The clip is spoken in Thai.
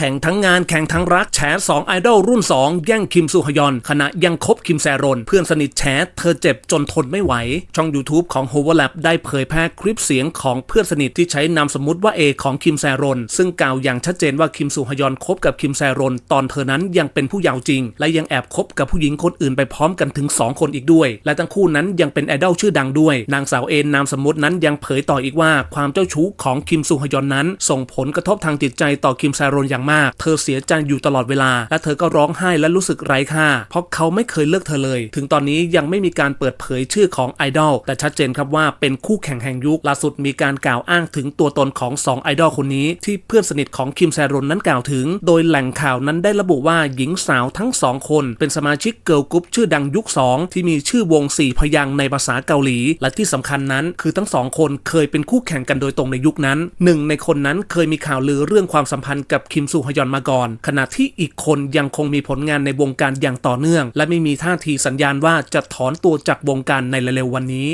แข่งทั้งงานแข่งทั้งรักแฉสองไอดอลรุ่น 2 แย่งคิมซูฮยอน ขณะยังคบคิมแซรน เพื่อนสนิทแฉเธอเจ็บจนทนไม่ไหว ช่อง YouTube ของ h o v e r l a p ได้เผยแพร่คลิปเสียงของเพื่อนสนิทที่ใช้นามสมมติว่าเอของคิมแซรน ซึ่งกล่าวอย่างชัดเจนว่าคิมซูฮยอนคบกับคิมแซรน ตอนเธอนั้นยังเป็นผู้เยาว์จริง และยังแอบคบกับผู้หญิงคนอื่นไปพร้อมกันถึง 2 คนอีกด้วย และทั้งคู่นั้นยังเป็นไอดอลชื่อดังด้วย นางสาวเอนนามสมมตินั้นยังเผยต่ออีกว่าความเจ้าชู้ของคิมซูฮยอนนั้น ส่งผลกระทบทางจิตใจต่อคิมแซรนอย่างมาก เธอเสียใจอยู่ตลอดเวลา และเธอก็ร้องไห้และรู้สึกไร้ค่า เพราะเขาไม่เคยเลิกเธอเลย ถึงตอนนี้ยังไม่มีการเปิดเผยชื่อของไอดอลแต่ชัดเจนครับว่าเป็นคู่แข่งแห่งยุคล่าสุดมีการกล่าวอ้างถึงตัวตนของ 2 ไอดอลคนนี้ ที่เพื่อนสนิทของคิมแซรนนั้นกล่าวถึง โดยแหล่งข่าวนั้นได้ระบุว่าหญิงสาวทั้งสองคน เป็นสมาชิกเกิร์ลกรุ๊ปชื่อดังยุค 2 ที่มีชื่อวงสี่พยางในภาษาเกาหลี และที่สำคัญนั้น คือทั้งสองคนเคยเป็นคู่แข่งกันโดยตรงในยุคนั้นหนึ่งในคนนั้นเคยมีข่าวลือเรื่องความสัมพันธ์กับคิมซูฮยอนมาก่อน ขณะที่อีกคนยังคงมีผลงานในวงการอย่างต่อเนื่อง และไม่มีท่าทีสัญญาณว่าจะถอนตัวจากวงการในเร็วๆวันนี้